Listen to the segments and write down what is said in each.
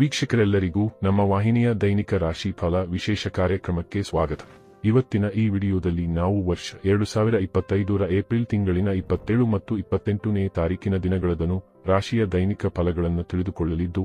ವೀಕ್ಷಕರೆಲ್ಲರಿಗೂ ನಮ್ಮ ವಾಹಿನಿಯ ದೈನಿಕ ರಾಶಿ ಫಲ ವಿಶೇಷ ಕಾರ್ಯಕ್ರಮಕ್ಕೆ ಸ್ವಾಗತ. ಇವತ್ತಿನ ಈ ವಿಡಿಯೋದಲ್ಲಿ ನಾವು ವರ್ಷ ಎರಡು ಸಾವಿರ ಇಪ್ಪತ್ತೈದರ ಏಪ್ರಿಲ್ ತಿಂಗಳಿನ ಇಪ್ಪತ್ತೇಳು ಮತ್ತು ಇಪ್ಪತ್ತೆಂಟನೇ ತಾರೀಕಿನ ದಿನಗಳದನು ರಾಶಿಯ ದೈನಿಕ ಫಲಗಳನ್ನು ತಿಳಿದುಕೊಳ್ಳಲಿದ್ದು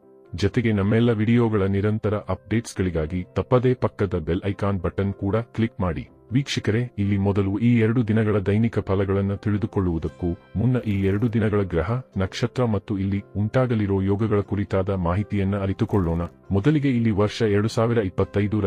ಜೊತೆಗೆ ನಮ್ಮೆಲ್ಲ ವಿಡಿಯೋಗಳ ನಿರಂತರ ಅಪ್ಡೇಟ್ಸ್ಗಳಿಗಾಗಿ ತಪ್ಪದೇ ಪಕ್ಕದ ಬೆಲ್ ಐಕಾನ್ ಬಟನ್ ಕೂಡ ಕ್ಲಿಕ್ ಮಾಡಿ. ವೀಕ್ಷಕರೇ, ಇಲ್ಲಿ ಮೊದಲು ಈ ಎರಡು ದಿನಗಳ ದೈನಿಕ ಫಲಗಳನ್ನು ತಿಳಿದುಕೊಳ್ಳುವುದಕ್ಕೂ ಮುನ್ನ ಈ ಎರಡು ದಿನಗಳ ಗ್ರಹ, ನಕ್ಷತ್ರ ಮತ್ತು ಇಲ್ಲಿ ಉಂಟಾಗಲಿರೋ ಯೋಗಗಳ ಕುರಿತಾದ ಮಾಹಿತಿಯನ್ನು ಅರಿತುಕೊಳ್ಳೋಣ. ಮೊದಲಿಗೆ ಇಲ್ಲಿ ವರ್ಷ ಎರಡು ಸಾವಿರ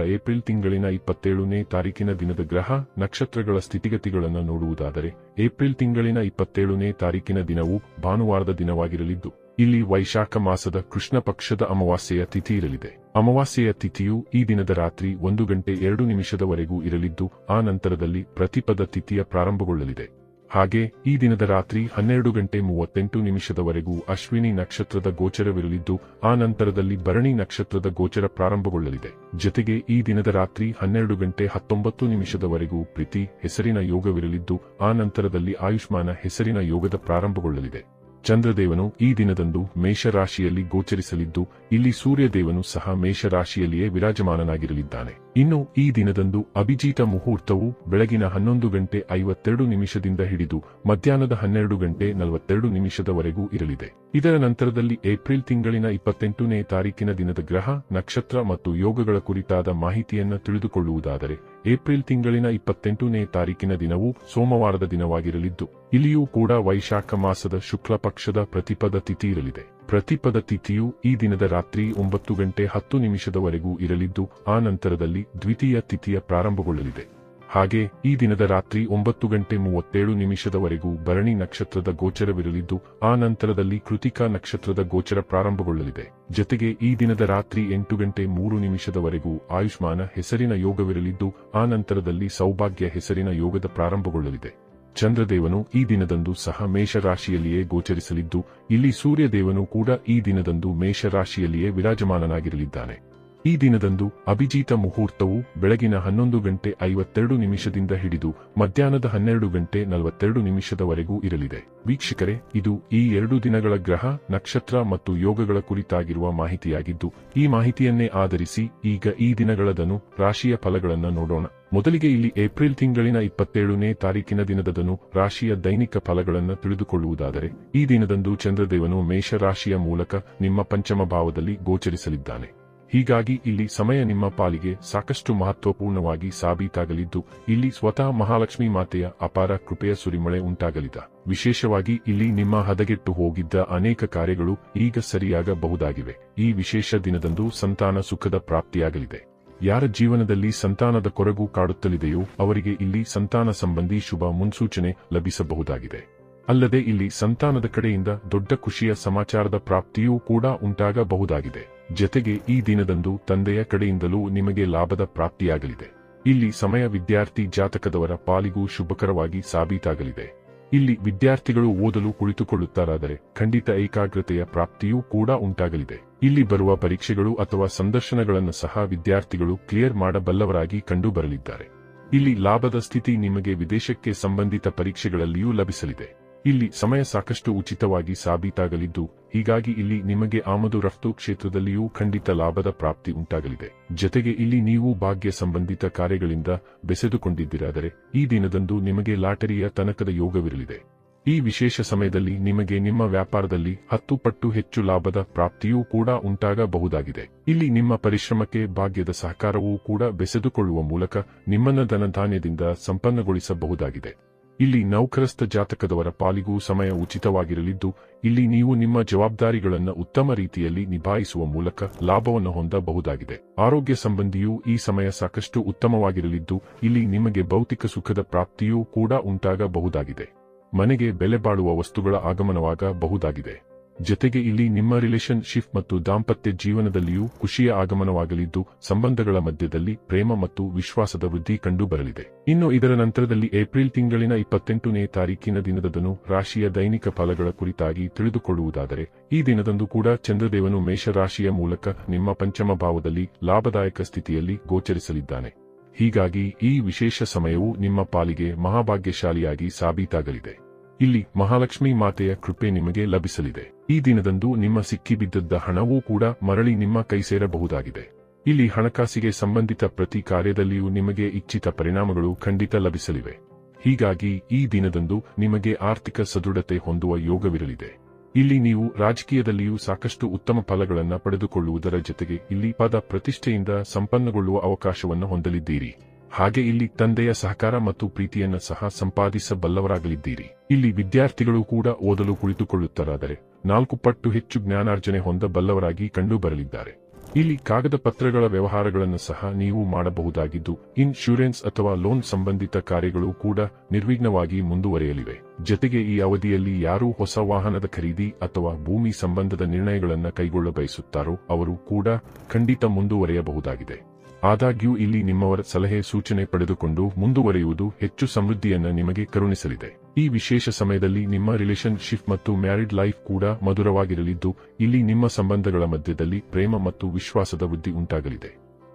ಏಪ್ರಿಲ್ ತಿಂಗಳಿನ ಇಪ್ಪತ್ತೇಳನೇ ತಾರೀಕಿನ ದಿನದ ಗ್ರಹ, ನಕ್ಷತ್ರಗಳ ಸ್ಥಿತಿಗತಿಗಳನ್ನು ನೋಡುವುದಾದರೆ, ಏಪ್ರಿಲ್ ತಿಂಗಳಿನ ಇಪ್ಪತ್ತೇಳನೇ ತಾರೀಕಿನ ದಿನವು ಭಾನುವಾರದ ದಿನವಾಗಿರಲಿದ್ದು ಇಲ್ಲಿ ವೈಶಾಖ ಮಾಸದ ಕೃಷ್ಣ ಪಕ್ಷದ ಅಮಾವಾಸ್ಯೆಯ ತಿಥಿ ಇರಲಿದೆ. ಅಮಾವಾಸ್ಯೆಯ ತಿಥಿಯು ಈ ದಿನದ ರಾತ್ರಿ ಒಂದು ಗಂಟೆ ಎರಡು ನಿಮಿಷದವರೆಗೂ ಇರಲಿದ್ದು, ಆ ನಂತರದಲ್ಲಿ ಪ್ರತಿಪದ ತಿಥಿಯ ಪ್ರಾರಂಭಗೊಳ್ಳಲಿದೆ. ಹಾಗೆ, ಈ ದಿನದ ರಾತ್ರಿ ಹನ್ನೆರಡು ಗಂಟೆ ಮೂವತ್ತೆಂಟು ನಿಮಿಷದವರೆಗೂ ಅಶ್ವಿನಿ ನಕ್ಷತ್ರದ ಗೋಚರವಿರಲಿದ್ದು, ಆ ನಂತರದಲ್ಲಿ ಭರಣಿ ನಕ್ಷತ್ರದ ಗೋಚರ ಪ್ರಾರಂಭಗೊಳ್ಳಲಿದೆ. ಜೊತೆಗೆ ಈ ದಿನದ ರಾತ್ರಿ ಹನ್ನೆರಡು ಗಂಟೆ ಹತ್ತೊಂಬತ್ತು ನಿಮಿಷದವರೆಗೂ ಪ್ರೀತಿ, ಹೆಸರಿನ ಯೋಗವಿರಲಿದ್ದು, ಆ ನಂತರದಲ್ಲಿ ಆಯುಷ್ಮಾನ, ಹೆಸರಿನ ಯೋಗದ ಪ್ರಾರಂಭಗೊಳ್ಳಲಿದೆ. ಚಂದ್ರದೇವನು ಈ ದಿನದಂದು ಮೇಷರಾಶಿಯಲ್ಲಿ ಗೋಚರಿಸಲಿದ್ದು, ಇಲ್ಲಿ ಸೂರ್ಯದೇವನು ಸಹ ಮೇಷರಾಶಿಯಲ್ಲಿಯೇ ವಿರಾಜಮಾನನಾಗಿರಲಿದ್ದಾನೆ. ಇನ್ನು ಈ ದಿನದಂದು ಅಭಿಜೀತ ಮುಹೂರ್ತವು ಬೆಳಗಿನ ಹನ್ನೊಂದು ಗಂಟೆ ಐವತ್ತೆರಡು ನಿಮಿಷದಿಂದ ಹಿಡಿದು ಮಧ್ಯಾಹ್ನದ ಹನ್ನೆರಡು ಗಂಟೆ ನಲವತ್ತೆರಡು ನಿಮಿಷದವರೆಗೂ ಇರಲಿದೆ. ಇದರ ನಂತರದಲ್ಲಿ ಏಪ್ರಿಲ್ ತಿಂಗಳಿನ ಇಪ್ಪತ್ತೆಂಟನೇ ತಾರೀಕಿನ ದಿನದ ಗ್ರಹ, ನಕ್ಷತ್ರ ಮತ್ತು ಯೋಗಗಳ ಕುರಿತಾದ ಮಾಹಿತಿಯನ್ನು ತಿಳಿದುಕೊಳ್ಳುವುದಾದರೆ ಏಪ್ರಿಲ್ ತಿಂಗಳಿನ ಇಪ್ಪತ್ತೆಂಟನೇ ತಾರೀಕಿನ ದಿನವು ಸೋಮವಾರದ ದಿನವಾಗಿರಲಿದ್ದು, ಇಲ್ಲಿಯೂ ಕೂಡ ವೈಶಾಖ ಮಾಸದ ಶುಕ್ಲ ಪಕ್ಷದ ಪ್ರತಿಪದ ತಿಥಿ ಇರಲಿದೆ. ಪ್ರತಿಪದ ತಿಥಿಯು ಈ ದಿನದ ರಾತ್ರಿ ಒಂಬತ್ತು ಗಂಟೆ ಹತ್ತು ನಿಮಿಷದವರೆಗೂ ಇರಲಿದ್ದು, ಆ ನಂತರದಲ್ಲಿ ದ್ವಿತೀಯ ತಿಥಿಯ ಪ್ರಾರಂಭಗೊಳ್ಳಲಿದೆ. ಹಾಗೆ ಈ ದಿನದ ರಾತ್ರಿ ಒಂಬತ್ತು ಗಂಟೆ ಮೂವತ್ತೇಳು ನಿಮಿಷದವರೆಗೂ ಭರಣಿ ನಕ್ಷತ್ರದ ಗೋಚರವಿರಲಿದ್ದು, ಆ ನಂತರದಲ್ಲಿ ಕೃತಿಕಾ ನಕ್ಷತ್ರದ ಗೋಚರ ಪ್ರಾರಂಭಗೊಳ್ಳಲಿದೆ. ಜೊತೆಗೆ ಈ ದಿನದ ರಾತ್ರಿ ಎಂಟು ಗಂಟೆ ಮೂರು ನಿಮಿಷದವರೆಗೂ ಆಯುಷ್ಮಾನ ಹೆಸರಿನ ಯೋಗವಿರಲಿದ್ದು, ಆ ನಂತರದಲ್ಲಿ ಸೌಭಾಗ್ಯ ಹೆಸರಿನ ಯೋಗದ ಪ್ರಾರಂಭಗೊಳ್ಳಲಿದೆ. ಚಂದ್ರದೇವನು ಈ ದಿನದಂದು ಸಹ ಮೇಷರಾಶಿಯಲ್ಲಿಯೇ ಗೋಚರಿಸಲಿದ್ದು, ಇಲ್ಲಿ ಸೂರ್ಯದೇವನು ಕೂಡ ಈ ದಿನದಂದು ಮೇಷರಾಶಿಯಲ್ಲಿಯೇ ವಿರಾಜಮಾನನಾಗಿರಲಿದ್ದಾನೆ. ಈ ದಿನದಂದು ಅಭಿಜೀತ ಮುಹೂರ್ತವು ಬೆಳಗಿನ ಹನ್ನೊಂದು ಗಂಟೆ ಐವತ್ತೆರಡು ನಿಮಿಷದಿಂದ ಹಿಡಿದು ಮಧ್ಯಾಹ್ನದ ಹನ್ನೆರಡು ಗಂಟೆ ನಲವತ್ತೆರಡು ನಿಮಿಷದವರೆಗೂ ಇರಲಿದೆ. ವೀಕ್ಷಕರೇ, ಇದು ಈ ಎರಡು ದಿನಗಳ ಗ್ರಹ, ನಕ್ಷತ್ರ ಮತ್ತು ಯೋಗಗಳ ಕುರಿತಾಗಿರುವ ಮಾಹಿತಿಯಾಗಿದ್ದು, ಈ ಮಾಹಿತಿಯನ್ನೇ ಆಧರಿಸಿ ಈಗ ಈ ದಿನಗಳದನು ರಾಶಿಯ ಫಲಗಳನ್ನು ನೋಡೋಣ. ಮೊದಲಿಗೆ ಇಲ್ಲಿ ಏಪ್ರಿಲ್ ತಿಂಗಳಿನ ಇಪ್ಪತ್ತೇಳನೇ ತಾರೀಕಿನ ದಿನದದನು ರಾಶಿಯ ದೈನಿಕ ಫಲಗಳನ್ನು ತಿಳಿದುಕೊಳ್ಳುವುದಾದರೆ, ಈ ದಿನದಂದು ಚಂದ್ರದೇವನು ಮೇಷರಾಶಿಯ ಮೂಲಕ ನಿಮ್ಮ ಪಂಚಮ ಭಾವದಲ್ಲಿ ಗೋಚರಿಸಲಿದ್ದಾನೆ. ಹೀಗಾಗಿ ಇಲ್ಲಿ ಸಮಯ ನಿಮ್ಮ ಪಾಲಿಗೆ ಸಾಕಷ್ಟು ಮಹತ್ವಪೂರ್ಣವಾಗಿ ಸಾಬೀತಾಗಲಿದ್ದು, ಇಲ್ಲಿ ಸ್ವತಃ ಮಹಾಲಕ್ಷ್ಮಿ ಮಾತೆಯ ಅಪಾರ ಕೃಪೆಯ ಸುರಿಮಳೆ ಉಂಟಾಗಲಿದ. ವಿಶೇಷವಾಗಿ ಇಲ್ಲಿ ನಿಮ್ಮ ಹದಗೆಟ್ಟು ಹೋಗಿದ್ದ ಅನೇಕ ಕಾರ್ಯಗಳು ಈಗ ಸರಿಯಾಗಬಹುದಾಗಿವೆ. ಈ ವಿಶೇಷ ದಿನದಂದು ಸಂತಾನ ಸುಖದ ಪ್ರಾಪ್ತಿಯಾಗಲಿದೆ. ಯಾರ ಜೀವನದಲ್ಲಿ ಸಂತಾನದ ಕೊರಗು ಕಾಡುತ್ತಲಿದೆಯೋ ಅವರಿಗೆ ಇಲ್ಲಿ ಸಂತಾನ ಸಂಬಂಧಿ ಶುಭ ಮುನ್ಸೂಚನೆ ಲಭಿಸಬಹುದಾಗಿದೆ. ಅಲ್ಲದೆ ಇಲ್ಲಿ ಸಂತಾನದ ಕಡೆಯಿಂದ ದೊಡ್ಡ ಖುಷಿಯ ಸಮಾಚಾರದ ಪ್ರಾಪ್ತಿಯೂ ಕೂಡ ಉಂಟಾಗಬಹುದಾಗಿದೆ. ಜೊತೆಗೆ ಈ ದಿನದಂದು ತಂದೆಯ ಕಡೆಯಿಂದಲೂ ನಿಮಗೆ ಲಾಭದ ಪ್ರಾಪ್ತಿಯಾಗಲಿದೆ. ಇಲ್ಲಿ ಸಮಯ ವಿದ್ಯಾರ್ಥಿ ಜಾತಕದವರ ಪಾಲಿಗೂ ಶುಭಕರವಾಗಿ ಸಾಬೀತಾಗಲಿದೆ. ಇಲ್ಲಿ ವಿದ್ಯಾರ್ಥಿಗಳು ಓದಲು ಕುಳಿತುಕೊಳ್ಳುತ್ತಾರಾದರೆ ಖಂಡಿತ ಏಕಾಗ್ರತೆಯ ಪ್ರಾಪ್ತಿಯೂ ಕೂಡ ಉಂಟಾಗಲಿದೆ. ಇಲ್ಲಿ ಬರುವ ಪರೀಕ್ಷೆಗಳು ಅಥವಾ ಸಂದರ್ಶನಗಳನ್ನು ಸಹ ವಿದ್ಯಾರ್ಥಿಗಳು ಕ್ಲಿಯರ್ ಮಾಡಬಲ್ಲವರಾಗಿ ಕಂಡುಬರಲಿದ್ದಾರೆ. ಇಲ್ಲಿ ಲಾಭದ ಸ್ಥಿತಿ ನಿಮಗೆ ವಿದೇಶಕ್ಕೆ ಸಂಬಂಧಿತ ಪರೀಕ್ಷೆಗಳಲ್ಲಿಯೂ ಲಭಿಸಲಿದೆ. ಇಲ್ಲಿ ಸಮಯ ಸಾಕಷ್ಟು ಉಚಿತವಾಗಿ ಸಾಬೀತಾಗಲಿದ್ದು ಹೀಗಾಗಿ ಇಲ್ಲಿ ನಿಮಗೆ ಆಮದು ರಫ್ತು ಕ್ಷೇತ್ರದಲ್ಲಿಯೂ ಖಂಡಿತ ಲಾಭದ ಪ್ರಾಪ್ತಿ ಉಂಟಾಗಲಿದೆ. ಜತೆಗೆ ಇಲ್ಲಿ ನೀವು ಭಾಗ್ಯ ಸಂಬಂಧಿತ ಕಾರ್ಯಗಳಿಂದ ಬೆಸೆದುಕೊಂಡಿದ್ದಿರಾದರೆ, ಈ ದಿನದಂದು ನಿಮಗೆ ಲಾಟರಿಯ ತನಕದ ಯೋಗವಿರಲಿದೆ. ಈ ವಿಶೇಷ ಸಮಯದಲ್ಲಿ ನಿಮಗೆ ನಿಮ್ಮ ವ್ಯಾಪಾರದಲ್ಲಿ ಹತ್ತು ಪಟ್ಟು ಹೆಚ್ಚು ಲಾಭದ ಪ್ರಾಪ್ತಿಯೂ ಕೂಡ ಉಂಟಾಗಬಹುದಾಗಿದೆ. ಇಲ್ಲಿ ನಿಮ್ಮ ಪರಿಶ್ರಮಕ್ಕೆ ಭಾಗ್ಯದ ಸಹಕಾರವೂ ಕೂಡ ಬೆಸೆದುಕೊಳ್ಳುವ ಮೂಲಕ ನಿಮ್ಮನ್ನ ಧನಧಾನ್ಯದಿಂದ ಸಂಪನ್ನಗೊಳಿಸಬಹುದಾಗಿದೆ. ಇಲ್ಲಿ ನೌಕರಸ್ಥ ಜಾತಕದವರ ಪಾಲಿಗೂ ಸಮಯ ಉಚಿತವಾಗಿರಲಿದ್ದು, ಇಲ್ಲಿ ನೀವು ನಿಮ್ಮ ಜವಾಬ್ದಾರಿಗಳನ್ನು ಉತ್ತಮ ರೀತಿಯಲ್ಲಿ ನಿಭಾಯಿಸುವ ಮೂಲಕ ಲಾಭವನ್ನು ಹೊಂದಬಹುದಾಗಿದೆ. ಆರೋಗ್ಯ ಸಂಬಂಧಿಯೂ ಈ ಸಮಯ ಸಾಕಷ್ಟು ಉತ್ತಮವಾಗಿರಲಿದ್ದು, ಇಲ್ಲಿ ನಿಮಗೆ ಭೌತಿಕ ಸುಖದ ಪ್ರಾಪ್ತಿಯೂ ಕೂಡ ಉಂಟಾಗಬಹುದಾಗಿದೆ. ಮನೆಗೆ ಬೆಲೆ ಬಾಳುವ ವಸ್ತುಗಳ ಆಗಮನವಾಗಬಹುದಾಗಿದೆ. ಜತೆಗೆ ಇಲ್ಲಿ ನಿಮ್ಮ ರಿಲೇಶನ್ಶಿಪ್ ಮತ್ತು ದಾಂಪತ್ಯ ಜೀವನದಲ್ಲಿಯೂ ಖುಷಿಯ ಆಗಮನವಾಗಲಿದ್ದು, ಸಂಬಂಧಗಳ ಮಧ್ಯದಲ್ಲಿ ಪ್ರೇಮ ಮತ್ತು ವಿಶ್ವಾಸದ ವೃದ್ಧಿ ಕಂಡುಬರಲಿದೆ. ಇನ್ನು ಇದರ ನಂತರದಲ್ಲಿ ಏಪ್ರಿಲ್ ತಿಂಗಳಿನ ಇಪ್ಪತ್ತೆಂಟನೇ ತಾರೀಕಿನ ದಿನದದನು ರಾಶಿಯ ದೈನಿಕ ಫಲಗಳ ಕುರಿತಾಗಿ ತಿಳಿದುಕೊಳ್ಳುವುದಾದರೆ, ಈ ದಿನದಂದು ಕೂಡ ಚಂದ್ರದೇವನು ಮೇಷರಾಶಿಯ ಮೂಲಕ ನಿಮ್ಮ ಪಂಚಮ ಭಾವದಲ್ಲಿ ಲಾಭದಾಯಕ ಸ್ಥಿತಿಯಲ್ಲಿ ಗೋಚರಿಸಲಿದ್ದಾನೆ. ಹೀಗಾಗಿ ಈ ವಿಶೇಷ ಸಮಯವು ನಿಮ್ಮ ಪಾಲಿಗೆ ಮಹಾಭಾಗ್ಯಶಾಲಿಯಾಗಿ ಸಾಬೀತಾಗಲಿದೆ. ಇಲ್ಲಿ ಮಹಾಲಕ್ಷ್ಮಿ ಮಾತೆಯ ಕೃಪೆ ನಿಮಗೆ ಲಭಿಸಲಿದೆ. ಈ ದಿನದಂದು ನಿಮ್ಮ ಸಿಕ್ಕಿಬಿದ್ದದ್ದ ಹಣವೂ ಕೂಡ ಮರಳಿ ನಿಮ್ಮ ಕೈ ಸೇರಬಹುದಾಗಿದೆ. ಇಲ್ಲಿ ಹಣಕಾಸಿಗೆ ಸಂಬಂಧಿತ ಪ್ರತಿ ಕಾರ್ಯದಲ್ಲಿಯೂ ನಿಮಗೆ ಇಚ್ಛಿತ ಪರಿಣಾಮಗಳು ಖಂಡಿತ ಲಭಿಸಲಿವೆ. ಹೀಗಾಗಿ ಈ ದಿನದಂದು ನಿಮಗೆ ಆರ್ಥಿಕ ಸದೃಢತೆ ಹೊಂದುವ ಯೋಗವಿರಲಿದೆ. ಇಲ್ಲಿ ನೀವು ರಾಜಕೀಯದಲ್ಲಿಯೂ ಸಾಕಷ್ಟು ಉತ್ತಮ ಫಲಗಳನ್ನು ಪಡೆದುಕೊಳ್ಳುವುದರ ಜೊತೆಗೆ ಇಲ್ಲಿ ಪದ ಪ್ರತಿಷ್ಠೆಯಿಂದ ಸಂಪನ್ನಗೊಳ್ಳುವ ಅವಕಾಶವನ್ನು ಹೊಂದಲಿದ್ದೀರಿ. ಹಾಗೆ ಇಲ್ಲಿ ತಂದೆಯ ಸಹಕಾರ ಮತ್ತು ಪ್ರೀತಿಯನ್ನು ಸಹ ಸಂಪಾದಿಸಬಲ್ಲವರಾಗಲಿದ್ದೀರಿ. ಇಲ್ಲಿ ವಿದ್ಯಾರ್ಥಿಗಳು ಕೂಡ ಓದಲು ಕುಳಿತುಕೊಳ್ಳುತ್ತಾರಾದರೆ ನಾಲ್ಕು ಪಟ್ಟು ಹೆಚ್ಚು ಜ್ಞಾನಾರ್ಜನೆ ಹೊಂದಬಲ್ಲವರಾಗಿ ಕಂಡುಬರಲಿದ್ದಾರೆ. ಇಲ್ಲಿ ಕಾಗದ ಪತ್ರಗಳ ವ್ಯವಹಾರಗಳನ್ನು ಸಹ ನೀವು ಮಾಡಬಹುದಾಗಿದ್ದು, ಇನ್ಶೂರೆನ್ಸ್ ಅಥವಾ ಲೋನ್ ಸಂಬಂಧಿತ ಕಾರ್ಯಗಳು ಕೂಡ ನಿರ್ವಿಘ್ನವಾಗಿ ಮುಂದುವರೆಯಲಿವೆ. ಜತೆಗೆ ಈ ಅವಧಿಯಲ್ಲಿ ಯಾರು ಹೊಸ ವಾಹನದ ಖರೀದಿ ಅಥವಾ ಭೂಮಿ ಸಂಬಂಧದ ನಿರ್ಣಯಗಳನ್ನು ಕೈಗೊಳ್ಳಬಯಸುತ್ತಾರೋ ಅವರು ಕೂಡ ಖಂಡಿತ ಮುಂದುವರಿಯಬಹುದಾಗಿದೆ. ಆದಾಗ್ಯೂ ಇಲ್ಲಿ ನಿಮ್ಮವರ ಸಲಹೆ ಸೂಚನೆ ಪಡೆದುಕೊಂಡು ಮುಂದುವರಿಯುವುದು ಹೆಚ್ಚು ಸಮೃದ್ಧಿಯನ್ನ ನಿಮಗೆ ಕರುಣಿಸಲಿದೆ. ಈ ವಿಶೇಷ ಸಮಯದಲ್ಲಿ ನಿಮ್ಮ ರಿಲೇಶನ್ಶಿಪ್ ಮತ್ತು ಮ್ಯಾರಿಡ್ ಲೈಫ್ ಕೂಡ ಮಧುರವಾಗಿರಲಿದ್ದು, ಇಲ್ಲಿ ನಿಮ್ಮ ಸಂಬಂಧಗಳ ಮಧ್ಯದಲ್ಲಿ ಪ್ರೇಮ ಮತ್ತು ವಿಶ್ವಾಸದ ವೃದ್ಧಿ ಉಂಟಾಗಲಿದೆ.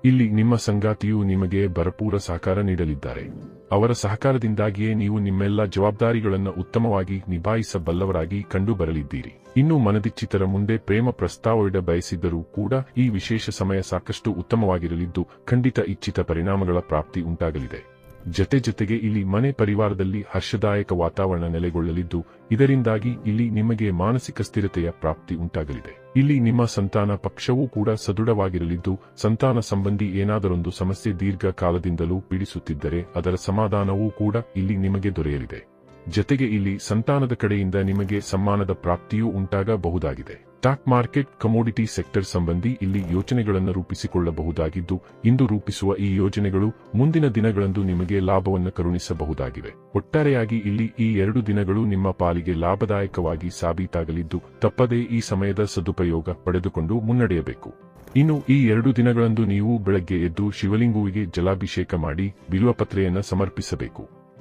ಇಲ್ಲಿ ನಿಮ್ಮ ಸಂಗಾತಿಯು ನಿಮಗೆ ಭರಪೂರ ಸಹಕಾರ ನೀಡಲಿದ್ದಾರೆ. ಅವರ ಸಹಕಾರದಿಂದಾಗಿಯೇ ನೀವು ನಿಮ್ಮೆಲ್ಲ ಜವಾಬ್ದಾರಿಗಳನ್ನು ಉತ್ತಮವಾಗಿ ನಿಭಾಯಿಸಬಲ್ಲವರಾಗಿ ಕಂಡುಬರಲಿದ್ದೀರಿ. ಇನ್ನು ಮನದಿಚ್ಚಿತರ ಮುಂದೆ ಪ್ರೇಮ ಪ್ರಸ್ತಾವವಿಡ ಬಯಸಿದ್ದರೂ ಕೂಡ ಈ ವಿಶೇಷ ಸಮಯ ಸಾಕಷ್ಟು ಉತ್ತಮವಾಗಿರಲಿದ್ದು ಖಂಡಿತ ಇಚ್ಛಿತ ಪರಿಣಾಮಗಳ ಪ್ರಾಪ್ತಿ ಉಂಟಾಗಲಿದೆ. ಜತೆ ಜತೆಗೆ ಇಲ್ಲಿ ಮನೆ ಪರಿವಾರದಲ್ಲಿ ಹರ್ಷದಾಯಕ ವಾತಾವರಣ ನೆಲೆಗೊಳ್ಳಲಿದ್ದು, ಇದರಿಂದಾಗಿ ಇಲ್ಲಿ ನಿಮಗೆ ಮಾನಸಿಕ ಸ್ಥಿರತೆಯ ಪ್ರಾಪ್ತಿ ಉಂಟಾಗಲಿದೆ. ಇಲ್ಲಿ ನಿಮ್ಮ ಸಂತಾನ ಪಕ್ಷವೂ ಕೂಡ ಸದೃಢವಾಗಿರಲಿದ್ದು, ಸಂತಾನ ಸಂಬಂಧಿ ಏನಾದರೊಂದು ಸಮಸ್ಯೆ ದೀರ್ಘ ಕಾಲದಿಂದಲೂ ಪೀಡಿಸುತ್ತಿದ್ದರೆ ಅದರ ಸಮಾಧಾನವೂ ಕೂಡ ಇಲ್ಲಿ ನಿಮಗೆ ದೊರೆಯಲಿದೆ. ಜತೆಗೆ ಇಲ್ಲಿ ಸಂತಾನದ ಕಡೆಯಿಂದ ನಿಮಗೆ ಸಮ್ಮಾನದ ಪ್ರಾಪ್ತಿಯೂ ಉಂಟಾಗಬಹುದಾಗಿದೆ. ಸ್ಟಾಕ್ ಮಾರ್ಕೆಟ್, ಕಮೋಡಿಟಿ ಸೆಕ್ಟರ್ ಸಂಬಂಧಿ ಇಲ್ಲಿ ಯೋಜನೆಗಳನ್ನು ರೂಪಿಸಿಕೊಳ್ಳಬಹುದಾಗಿದ್ದು, ಇಂದು ರೂಪಿಸುವ ಈ ಯೋಜನೆಗಳು ಮುಂದಿನ ದಿನಗಳಂದು ನಿಮಗೆ ಲಾಭವನ್ನು ಕರುಣಿಸಬಹುದಾಗಿವೆ. ಒಟ್ಟಾರೆಯಾಗಿ ಇಲ್ಲಿ ಈ ಎರಡು ದಿನಗಳು ನಿಮ್ಮ ಪಾಲಿಗೆ ಲಾಭದಾಯಕವಾಗಿ ಸಾಬೀತಾಗಲಿದ್ದು, ತಪ್ಪದೇ ಈ ಸಮಯದ ಸದುಪಯೋಗ ಪಡೆದುಕೊಂಡು ಮುನ್ನಡೆಯಬೇಕು. ಇನ್ನು ಈ ಎರಡು ದಿನಗಳಂದು ನೀವು ಬೆಳಗ್ಗೆ ಎದ್ದು ಶಿವಲಿಂಗುವಿಗೆ ಜಲಾಭಿಷೇಕ ಮಾಡಿ ಬಿಲ್ವಪತ್ರೆಯನ್ನು ಸಮರ್ಪಿಸಬೇಕು.